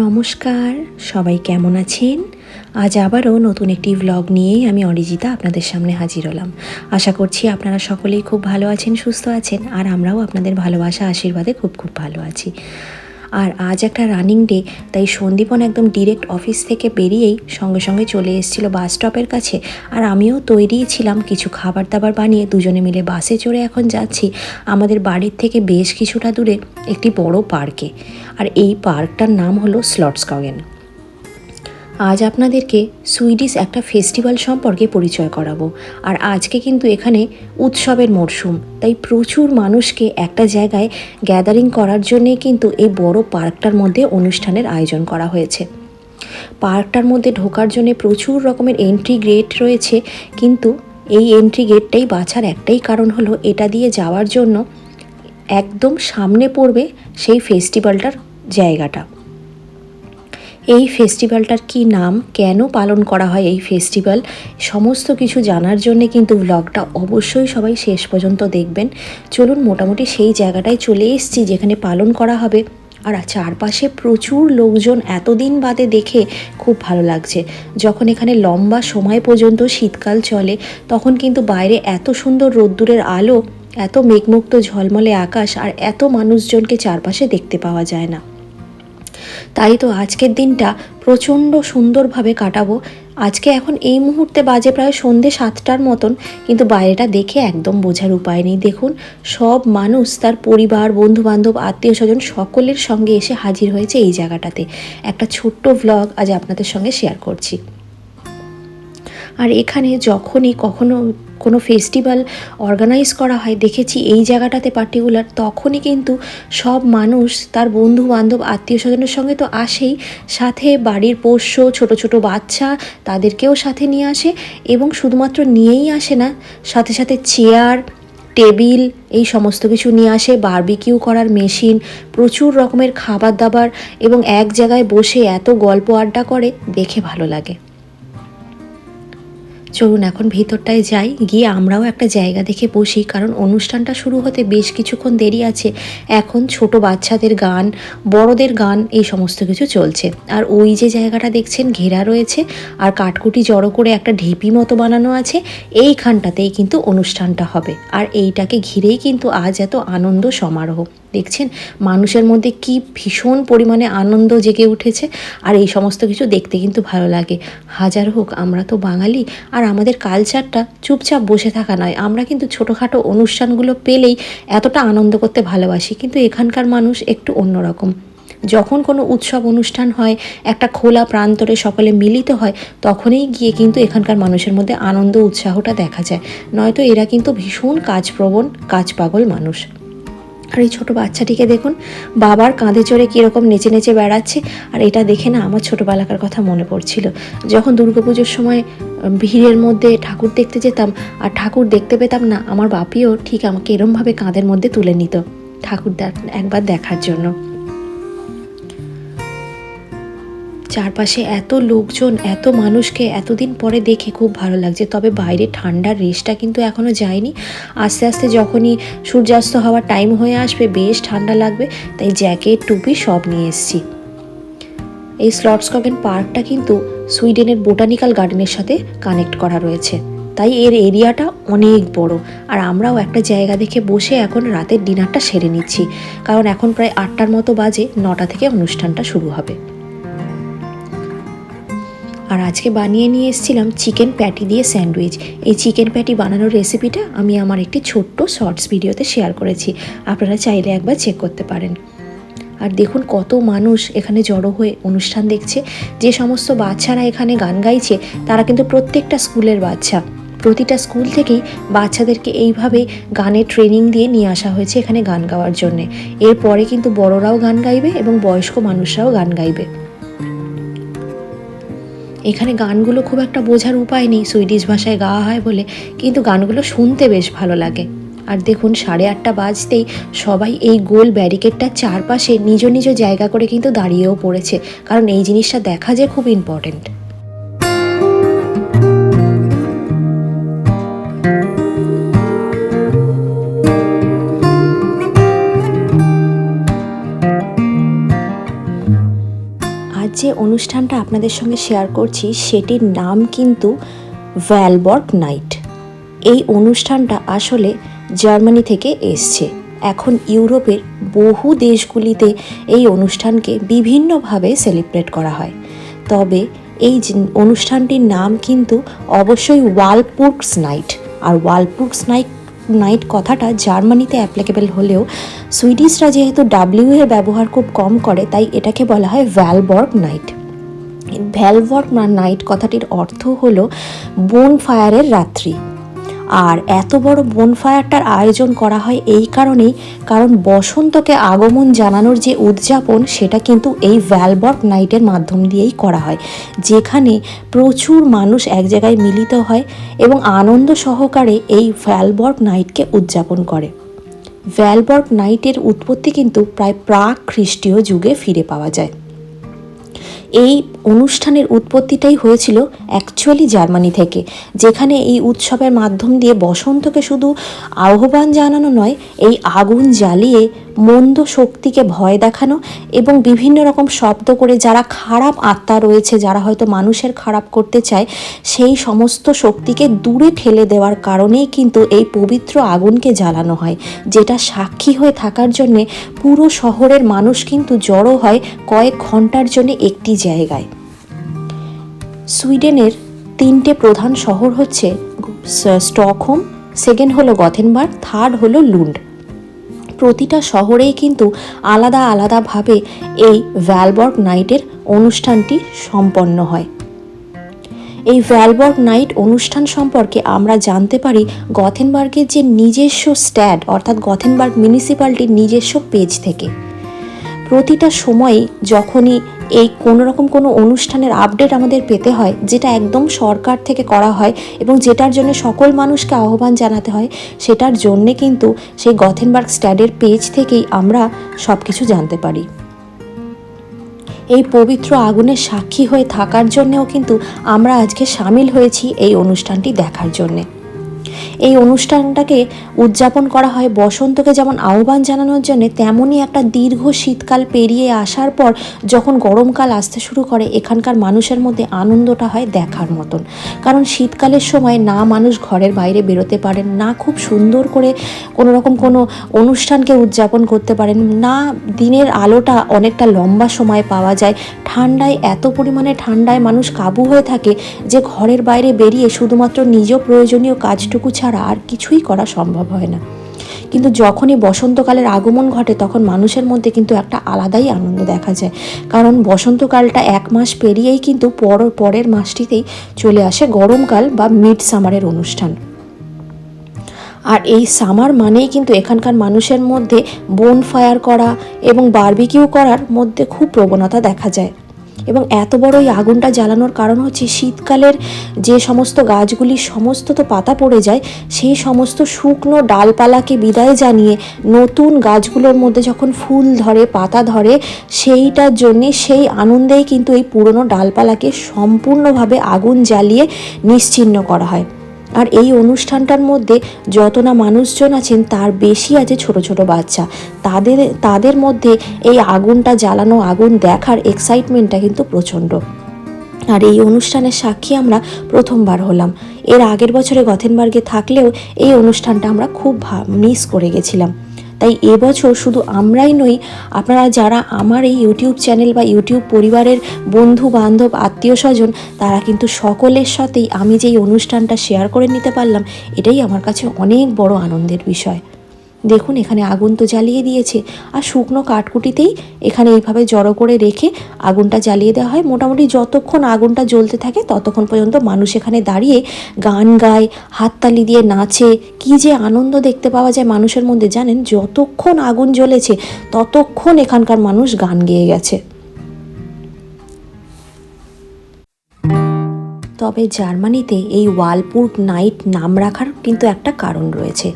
নমস্কার, সবাই কেমন আছেন? আজ আবারও নতুন একটি ভ্লগ নিয়েই আমি অরিজিতা আপনাদের সামনে হাজির হলাম। আশা করছি আপনারা সকলেই খুব ভালো আছেন, সুস্থ আছেন, আর আমরাও আপনাদের ভালোবাসা, আশীর্বাদে খুব খুব ভালো আছি। আর আজ একটা রানিং ডে তাই সন্দীপন একদম ডিরেক্ট অফিস থেকে বেরিয়েই সঙ্গে সঙ্গে চলে এসেছিল বাস স্টপের কাছে। আর আমিও তৈরিই ছিলাম, কিছু খাবার দাবার বানিয়ে দুজনে মিলে বাসে চড়ে এখন যাচ্ছি। আমাদের বাড়ির থেকে বেশ কিছুটা দূরে একটি বড় পার্কে আর এই পার্কটার নাম হলো স্লটসকগেন আজ আপনাদেরকে সুইডিশ একটা ফেস্টিভ্যাল সম্পর্কে পরিচয় করাবো। আর আজকে কিন্তু এখানে উৎসবের মরশুম, তাই প্রচুর মানুষকে একটা জায়গায় গ্যাদারিং করার জন্যে কিন্তু এই বড় পার্কটার মধ্যে অনুষ্ঠানের আয়োজন করা হয়েছে। পার্কটার মধ্যে ঢোকার জন্য প্রচুর রকমের এন্ট্রি গেট রয়েছে, কিন্তু এই এন্ট্রি গেটটাই বাছার একটাই কারণ হলো, এটা দিয়ে যাওয়ার জন্য একদম সামনে পড়বে সেই ফেস্টিভ্যালটার জায়গাটা। এই ফেস্টিভ্যালটার কি নাম? কেন পালন করা হয় এই ফেস্টিভ্যাল সমস্ত কিছু জানার জন্যে কিন্তু ব্লগটা অবশ্যই সবাই শেষ পর্যন্ত দেখবেন। চলুন মোটামুটি সেই জায়গাটায় চলে এসেছি যেখানে পালন করা হবে। আর চারপাশে প্রচুর লোকজন এতদিন বাদে দেখে খুব ভালো লাগছে। যখন এখানে লম্বা সময় পর্যন্ত শীতকাল চলে, তখন কিন্তু বাইরে এত সুন্দর রোদ্দুরের আলো, এত মেঘমুক্ত ঝলমলে আকাশ, আর এত মানুষজনকে চারপাশে দেখতে পাওয়া যায় না। তাই তো আজকের দিনটা প্রচণ্ড সুন্দরভাবে কাটাবো। আজকে এখন এই মুহূর্তে বাজে প্রায় সন্ধে সাতটার মতন, কিন্তু বাইরেটা দেখে একদম বোঝার উপায় নেই। দেখুন, সব মানুষ, তার পরিবার বন্ধু বান্ধব আত্মীয় স্বজন সকলের সঙ্গে এসে হাজির হয়েছে এই জায়গাটাতে। একটা ছোট্ট ভ্লগ আজ আপনাদের সঙ্গে শেয়ার করছি। আর এখানে যখনই কখনো কোনো ফেস্টিভ্যাল অর্গানাইজ করা হয়, দেখেছি এই জায়গাটাতে পার্টিকুলার তখনই কিন্তু সব মানুষ তার বন্ধু বান্ধব আত্মীয় স্বজনের সঙ্গে তো আসেই, সাথে বাড়ির পোষ্য, ছোট ছোট বাচ্চা তাদেরকেও সাথে নিয়ে আসে এবং শুধুমাত্র নিয়েই আসে না, সাথে সাথে চেয়ার টেবিল এই সমস্ত কিছু নিয়ে আসে বারবিকিউ করার মেশিন প্রচুর রকমের খাবার দাবার এবং এক জায়গায় বসে এত গল্প আড্ডা করে, দেখে ভালো লাগে। চলুন এখন ভিতরটায় যাই। গিয়ে আমরাও একটা জায়গা দেখে বসি, কারণ অনুষ্ঠানটা শুরু হতে বেশ কিছুক্ষণ দেরি আছে। এখন ছোট বাচ্চাদের গান, বড়দের গান, এই সমস্ত কিছু চলছে। আর ওই যে জায়গাটা দেখছেন, ঘেরা রয়েছে, আর কাঠকুটি জড়ো করে একটা ঢিপি মতো বানানো আছে, এইখানটাতেই কিন্তু অনুষ্ঠানটা হবে। আর এইটাকে ঘিরেই কিন্তু আজ এত আনন্দ সমারোহ। দেখছেন, মানুষের মধ্যে কি ভীষণ পরিমাণে আনন্দ জেগে উঠেছে। আর এই সমস্ত কিছু দেখতে কিন্তু ভালো লাগে। হাজার হোক, আমরা তো বাঙালি, আর আমাদের কালচারটা চুপচাপ বসে থাকা নয়। আমরা কিন্তু ছোটোখাটো অনুষ্ঠানগুলো পেলেই এতটা আনন্দ করতে ভালোবাসি, কিন্তু এখানকার মানুষ একটু অন্যরকম। যখন কোনো উৎসব অনুষ্ঠান হয়, একটা খোলা প্রান্তরে সকলে মিলিত হয়, তখনই গিয়ে কিন্তু এখানকার মানুষের মধ্যে আনন্দ, উৎসাহটা দেখা যায়। নয়তো এরা কিন্তু ভীষণ কাজপ্রবণ কাজ পাগল মানুষ। আর এই ছোটো বাচ্চাটিকে দেখুন, বাবার কাঁধে চড়ে কীরকম নেচে নেচে বেড়াচ্ছে। আর এটা দেখে না আমার ছোটোবেলাকার কথা মনে পড়ছিল। যখন দুর্গাপুজোর সময় ভিড়ের মধ্যে ঠাকুর দেখতে যেতাম, আর ঠাকুর দেখতে পেতাম না, আমার বাপিও ঠিক আমাকে এরমভাবে কাঁধের মধ্যে তুলে নিত ঠাকুর একবার দেখার জন্য। চারপাশে এত লোকজন, এত মানুষকে এতদিন পরে দেখে খুব ভালো লাগছে। তবে বাইরে ঠান্ডার রেসটা কিন্তু এখনও যায়নি। আস্তে আস্তে যখনই সূর্যাস্ত হওয়ার টাইম হয়ে আসবে, বেশ ঠান্ডা লাগবে, তাই জ্যাকেট টুপি সব নিয়ে এসেছি। এই স্লটসকগেন পার্কটা কিন্তু সুইডেনের বোটানিক্যাল গার্ডেনের সাথে কানেক্ট করা রয়েছে। তাই এর এরিয়াটা অনেক বড়। আর আমরাও একটা জায়গা দেখে বসে এখন রাতের ডিনারটা সেরে নিচ্ছি। কারণ এখন প্রায় আটটার মতো বাজে, নটা থেকে অনুষ্ঠানটা শুরু হবে। আর আজকে বানিয়ে নিয়ে এসেছিলাম চিকেন প্যাটি দিয়ে স্যান্ডউইচ। এই চিকেন প্যাটি বানানোর রেসিপিটা আমি আমার একটি ছোট্ট শর্টস ভিডিওতে শেয়ার করেছি। আপনারা চাইলে একবার চেক করতে পারেন। আর দেখুন কত মানুষ এখানে জড়ো হয়ে অনুষ্ঠান দেখছে। যে সমস্ত বাচ্চারা এখানে গান গাইছে, তারা কিন্তু প্রত্যেকটা স্কুলের বাচ্চা। প্রতিটা স্কুল থেকেই বাচ্চাদেরকে এইভাবে গানের ট্রেনিং দিয়ে নিয়ে আসা হয়েছে এখানে গান গাওয়ার জন্যে। এরপরে কিন্তু বড়রাও গান গাইবে এবং বয়স্ক মানুষরাও গান গাইবে। এখানে গানগুলো খুব একটা বোঝার উপায় নেই, সুইডিশ ভাষায় গাওয়া হয় বলে, কিন্তু গানগুলো শুনতে বেশ ভালো লাগে। আর দেখুন, সাড়ে আটটা বাজতেই সবাই এই গোল ব্যারিকেডটার চারপাশে নিজ নিজ জায়গা করে কিন্তু দাঁড়িয়েও পড়েছে। কারণ এই জিনিসটা দেখা যে খুব ইম্পর্টেন্ট যে অনুষ্ঠানটা আপনাদের সঙ্গে শেয়ার করছি, সেটির নাম কিন্তু ভ্যালবর্গ নাইট। এই অনুষ্ঠানটা আসলে জার্মানি থেকে এসছে। এখন ইউরোপের বহু দেশগুলিতে এই অনুষ্ঠানকে বিভিন্নভাবে সেলিব্রেট করা হয়। তবে এই অনুষ্ঠানটির নাম কিন্তু অবশ্যই ওয়ালপুর্কস নাইট আর ওয়ালপুর্কস নাইট নাইট কথাটা জার্মানিতে অ্যাপ্লিকেবল হলেও সুইডিশরা যেহেতু ডাব্লিউ এর ব্যবহার খুব কম করে, তাই এটাকে বলা হয় ভ্যালবর্গ নাইট ভ্যালবর্গ নাইট কথাটির অর্থ হলো বোন ফায়ারের রাত্রি। আর এত বড় বনফায়ারটার আয়োজন করা হয় এই কারণেই, কারণ বসন্তকে আগমন জানানোর যে উদযাপন, সেটা কিন্তু এই ভ্যালবর্গ নাইটের মাধ্যম দিয়েই করা হয়, যেখানে প্রচুর মানুষ এক জায়গায় মিলিত হয় এবং আনন্দ সহকারে এই ভ্যালবর্গ নাইটকে উদযাপন করে। ভ্যালবর্গ নাইটের উৎপত্তি কিন্তু প্রায় প্রাক খ্রিস্টীয় যুগে ফিরে পাওয়া যায়। এই অনুষ্ঠানের উৎপত্তিটাই হয়েছিল অ্যাকচুয়ালি জার্মানি থেকে, যেখানে এই উৎসবের মাধ্যম দিয়ে বসন্তকে শুধু আহ্বান জানানো নয়, এই আগুন জ্বালিয়ে মন্দ শক্তিকে ভয় দেখানো এবং বিভিন্ন রকম শব্দ করে যারা খারাপ আত্মা রয়েছে, যারা হয়তো মানুষের খারাপ করতে চায়, সেই সমস্ত শক্তিকে দূরে ঠেলে দেওয়ার কারণেই কিন্তু এই পবিত্র আগুনকে জ্বালানো হয়, যেটা সাক্ষী হয়ে থাকার জন্যে পুরো শহরের মানুষ কিন্তু জড়ো হয় কয়েক ঘণ্টার জন্য একটি জায়গায়। সুইডেনের তিনটে প্রধান শহর হচ্ছে স্টকহোম সেকেন্ড হলো গথেনবার্গ, থার্ড হলো লুন্ড। প্রতিটা শহরেই কিন্তু আলাদা আলাদাভাবে এই ভ্যালবর্গ নাইটের অনুষ্ঠানটি সম্পন্ন হয়। এই ভ্যালবর্গ নাইট অনুষ্ঠান সম্পর্কে আমরা জানতে পারি গথেনবার্গের যে নিজস্ব স্ট্যাড অর্থাৎ গথেনবার্গ মিউনিসিপ্যালিটির নিজস্ব পেজ থেকে। প্রতিটা সময়ে যখনই এই কোনো রকম কোনো অনুষ্ঠানের আপডেট আমাদের পেতে হয়, যেটা একদম সরকার থেকে করা হয় এবং যেটার জন্য সকল মানুষকে আহ্বান জানাতে হয়, সেটার জন্যে কিন্তু সেই গথেনবার্গ স্ট্যাডের পেজ থেকেই আমরা সব কিছু জানতে পারি। এই পবিত্র আগুনের সাক্ষী হয়ে থাকার জন্যেও কিন্তু আমরা আজকে সামিল হয়েছি এই অনুষ্ঠানটি দেখার জন্যে। এই অনুষ্ঠানটাকে উদযাপন করা হয়। বসন্তকে যেমন আহ্বান জানানোর জন্য, তেমনই একটা দীর্ঘ শীতকাল পেরিয়ে আসার পর যখন গরমকাল আসতে শুরু করে, এখানকার মানুষের মধ্যে আনন্দটা হয় দেখার মতন। কারণ শীতকালের সময় না মানুষ ঘরের বাইরে বেরোতে পারেন, না খুব সুন্দর করে কোনো রকম কোনো অনুষ্ঠানকে উদযাপন করতে পারেন, না দিনের আলোটা অনেকটা লম্বা সময় পাওয়া যায়। ঠান্ডায়, এত পরিমাণে ঠান্ডায় মানুষ কাবু হয়ে থাকে যে ঘরের বাইরে বেরিয়ে শুধুমাত্র নিজ প্রয়োজনীয় কাজটুকু ছাড়া আর কিছুই করা সম্ভব হয় না। কিন্তু যখনই বসন্তকালের আগমন ঘটে, তখন মানুষের মধ্যে কিন্তু একটা আলাদাই আনন্দ দেখা যায়। কারণ বসন্তকালটা এক মাস পেরিয়েই কিন্তু পর, পরের মাসটিতেই চলে আসে গরমকাল বা মিড সামারের অনুষ্ঠান। আর এই সামার মানেই কিন্তু এখানকার মানুষের মধ্যে বোন ফায়ার করা এবং বারবিকিউ করার মধ্যে খুব প্রবণতা দেখা যায়। এবং এত বড় এই আগুনটা জ্বালানোর কারণ হচ্ছে শীতকালের যে সমস্ত গাছগুলি, সমস্ত তো পাতা পড়ে যায়, সেই সমস্ত শুকনো ডালপালাকে বিদায় জানিয়ে নতুন গাছগুলোর মধ্যে যখন ফুল ধরে, পাতা ধরে, সেইটার জন্যে সেই আনন্দেই কিন্তু এই পুরনো ডালপালাকে সম্পূর্ণভাবে আগুন জ্বালিয়ে নিশ্চিহ্ন করা হয়। আর এই অনুষ্ঠানটার মধ্যে যত না মানুষজন আছেন, তার বেশি আছে ছোট ছোট বাচ্চা। তাদের তাদের মধ্যে এই আগুনটা জ্বালানো, আগুন দেখার এক্সাইটমেন্টটা কিন্তু প্রচণ্ড। আর এই অনুষ্ঠানের সাক্ষী আমরা প্রথমবার হলাম। এর আগের বছরে গথেনবার্গে থাকলেও এই অনুষ্ঠানটা আমরা খুব মিস করে গেছিলাম। তাই এবছর শুধু আমরাই নই, আপনারা যারা আমার এই ইউটিউব চ্যানেল বা ইউটিউব পরিবারের বন্ধু, বান্ধব, আত্মীয়, স্বজন, তারা কিন্তু সকলের সাথেই আমি যেই অনুষ্ঠানটা শেয়ার করে নিতে পারলাম, এটাই আমার কাছে অনেক বড় আনন্দের বিষয়। দেখুন, এখানে আগুন তো জ্বালিয়ে দিয়েছে। আর শুকনো কাঠকুটিতেই এখানে এইভাবে জড়ো করে রেখে আগুনটা জ্বালিয়ে দেওয়া হয়। মোটামুটি যতক্ষণ আগুনটা জ্বলতে থাকে, ততক্ষণ পর্যন্ত মানুষ এখানে দাঁড়িয়ে গান গায়, হাততালি দিয়ে নাচে। কি যে আনন্দ দেখতে পাওয়া যায় মানুষের মধ্যে, জানেন? যতক্ষণ আগুন জ্বলেছে, ততক্ষণ এখানকার মানুষ গান গেয়ে গেছে। তবে জার্মানিতে এই ওয়ালপুর নাইট নাম রাখার কিন্তু একটা কারণ রয়েছে।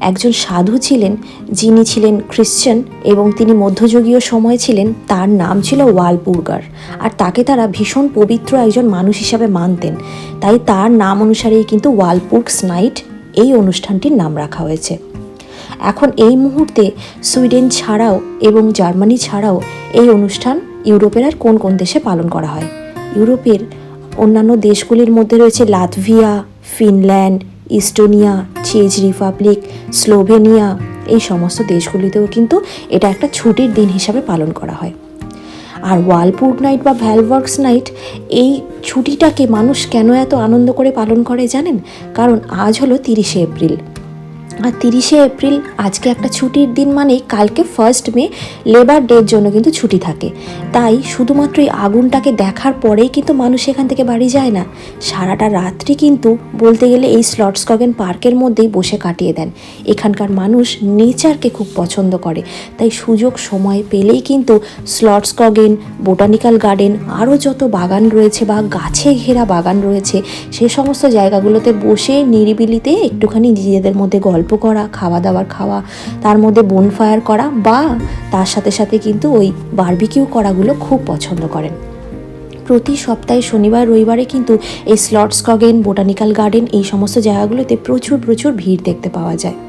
একজন সাধু ছিলেন, যিনি ছিলেন খ্রিশ্চান এবং তিনি মধ্যযুগীয় সময় ছিলেন, তার নাম ছিল ওয়ালপুর্গার। আর তাকে তারা ভীষণ পবিত্র একজন মানুষ হিসাবে মানতেন। তাই তার নাম অনুসারেই কিন্তু ওয়ালপুর্গস নাইট এই অনুষ্ঠানটির নাম রাখা হয়েছে। এখন এই মুহূর্তে সুইডেন ছাড়াও এবং জার্মানি ছাড়াও এই অনুষ্ঠান ইউরোপের আর কোন কোন দেশে পালন করা হয়? ইউরোপের অন্যান্য দেশগুলির মধ্যে রয়েছে Latvia, Finland Estonia Czech republic Slovenia এই সমস্ত দেশগুলিতেও কিন্তু এটা একটা ছুটির দিন হিসাবে পালন করা হয়। আর ওয়ালপুড নাইট বা ভ্যালভার্কস নাইট এই ছুটিটাকে মানুষ কেন এত আনন্দ করে পালন করে জানেন? কারণ আজ হলো তিরিশে এপ্রিল। আর তিরিশে এপ্রিল, আজকে একটা ছুটির দিন মানেই কালকে ফার্স্ট মে লেবার ডের জন্য কিন্তু ছুটি থাকে। তাই শুধুমাত্র এই আগুনটাকে দেখার পরেই কিন্তু মানুষ এখান থেকে বাড়ি যায় না। সারাটা রাত্রি কিন্তু বলতে গেলে এই স্লটসকগেন পার্কের মধ্যেই বসে কাটিয়ে দেন। এখানকার মানুষ নেচারকে খুব পছন্দ করে। তাই সুযোগ সময় পেলেই কিন্তু স্লটসকগেন বোটানিক্যাল গার্ডেন আরও যত বাগান রয়েছে বা গাছে ঘেরা বাগান রয়েছে, সে সমস্ত জায়গাগুলোতে বসে নিরিবিলিতে একটুখানি নিজেদের মধ্যে গল্প করা খাওয়া দাওয়ার খাওয়া, তার মধ্যে বনফায়ার করা বা তার সাথে সাথে কিন্তু ওই বার্বিকিউ করাগুলো খুব পছন্দ করেন। প্রতি সপ্তাহে শনিবার, রবিবারে কিন্তু এই স্লটস কগেন বোটানিক্যাল গার্ডেন এই সমস্ত জায়গাগুলোতে প্রচুর প্রচুর ভিড় দেখতে পাওয়া যায়।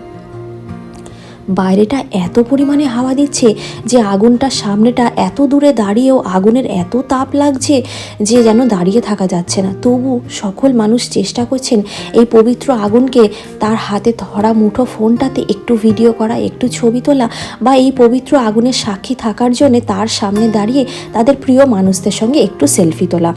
বাইরেটা এত পরিমাণে হাওয়া দিচ্ছে যে আগুনটার সামনেটা এত দূরে দাঁড়িয়েও আগুনের এত তাপ লাগছে যে যেন দাঁড়িয়ে থাকা যাচ্ছে না। তবু সকল মানুষ চেষ্টা করছেন এই পবিত্র আগুনকে তার হাতে ধরা মুঠো ফোনটাতে একটু ভিডিও করা, একটু ছবি তোলা বা এই পবিত্র আগুনের সাক্ষী থাকার জন্য তার সামনে দাঁড়িয়ে তাদের প্রিয় মানুষদের সঙ্গে একটু সেলফি তোলা।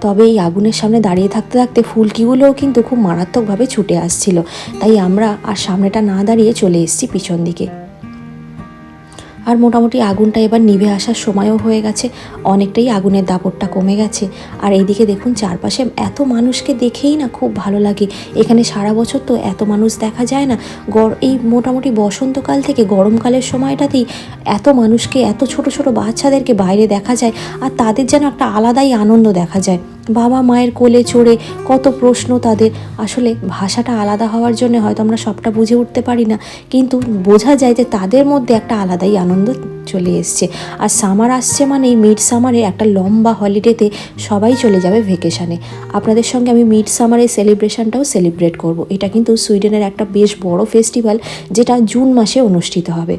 তবে এই আগুনের সামনে দাঁড়িয়ে থাকতে থাকতে ফুলকিগুলোও কিন্তু খুব মারাত্মকভাবে ছুটে আসছিল। তাই আমরা আর সামনেটা না দাঁড়িয়ে চলে এসেছি পিছন দিকে। আর মোটামুটি আগুনটা এবার নিভে আসার সময়ও হয়ে গেছে। অনেকটাই আগুনের দাপটটা কমে গেছে। আর এইদিকে দেখুন, চারপাশে এত মানুষকে দেখেই না খুব ভালো লাগে। এখানে সারা বছর তো এত মানুষ দেখা যায় না। গর এই মোটামুটি বসন্তকাল থেকে গরমকালের সময়টাতেই এত মানুষকে, এত ছোট ছোট বাচ্চাদেরকে বাইরে দেখা যায় আর তাদের যেন একটা আলাদাই আনন্দ দেখা যায়। বাবা মায়ের কোলে চড়ে কত প্রশ্ন তাদের। আসলে ভাষাটা আলাদা হওয়ার জন্য হয়তো আমরা সবটা বুঝে উঠতে পারি না। কিন্তু বোঝা যায় যে তাদের মধ্যে একটা আলাদাই আনন্দ চলে এসছে। আর সামার আসছে মানে মিড সামারে একটা লম্বা হলিডেতে সবাই চলে যাবে ভেকেশানে আপনাদের সঙ্গে আমি মিড সামারের সেলিব্রেশনটাও সেলিব্রেট করব। এটা কিন্তু সুইডেনের একটা বেশ বড় ফেস্টিভ্যাল যেটা জুন মাসে অনুষ্ঠিত হবে।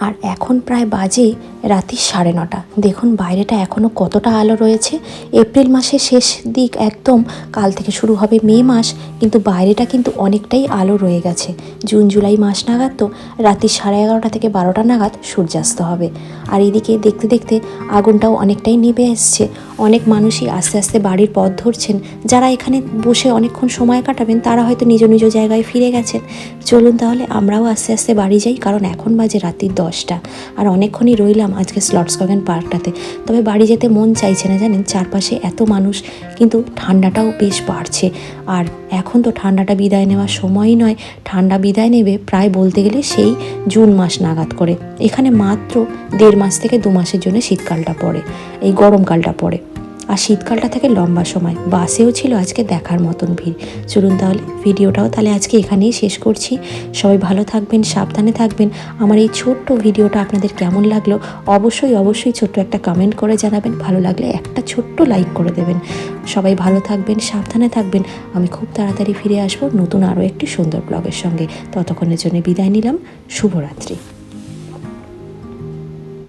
আর এখন প্রায় বাজে রাত্রি সাড়ে নটা। দেখুন, বাইরেটা এখনও কতটা আলো রয়েছে। এপ্রিল মাসের শেষ দিক একদম, কাল থেকে শুরু হবে মে মাস, কিন্তু বাইরেটা কিন্তু অনেকটাই আলো রয়ে গেছে। জুন, জুলাই মাস নাগাদ তো রাত্রি সাড়ে এগারোটা থেকে বারোটা নাগাদ সূর্যাস্ত হবে। আর এদিকে দেখতে দেখতে আগুনটাও অনেকটাই নেবে এসছে। অনেক মানুষই আস্তে আস্তে বাড়ির পথ ধরছেন। যারা এখানে বসে অনেকক্ষণ সময় কাটাবেন, তারা হয়তো নিজ নিজ জায়গায় ফিরে গেছেন। চলুন তাহলে আমরাও আস্তে আস্তে বাড়ি যাই, কারণ এখন বাজে রাত্রির দশটা। আর অনেকক্ষণই রইলাম আজকে স্লটসকগেন পার্কটাতে। তবে বাড়ি যেতে মন চাইছে না জানেন? চারপাশে এত মানুষ, কিন্তু ঠান্ডাটাও বেশ বাড়ছে। আর এখন তো ঠান্ডাটা বিদায় নেওয়ার সময়ই নয়। ঠান্ডা বিদায় নেবে প্রায় বলতে গেলে সেই জুন মাস নাগাদ করে। এখানে মাত্র দেড় মাস থেকে দু মাসের জন্য শীতকালটা পড়ে, এই গরমকালটা পড়ে। আর শীতকালটা থেকে লম্বা সময়। বাসেও ছিল আজকে দেখার মতন ভিড়। চলুন তাহলে ভিডিওটাও তাহলে আজকে এখানেই শেষ করছি। সবাই ভালো থাকবেন, সাবধানে থাকবেন। আমার এই ছোট্ট ভিডিওটা আপনাদের কেমন লাগল অবশ্যই অবশ্যই ছোট্ট একটা কমেন্ট করে জানাবেন। ভালো লাগলে একটা ছোট্ট লাইক করে দেবেন। সবাই ভালো থাকবেন, সাবধানে থাকবেন। আমি খুব তাড়াতাড়ি ফিরে আসব নতুন আরও একটি সুন্দর ব্লগের সঙ্গে। ততক্ষণের জন্য বিদায় নিলাম। শুভরাত্রি।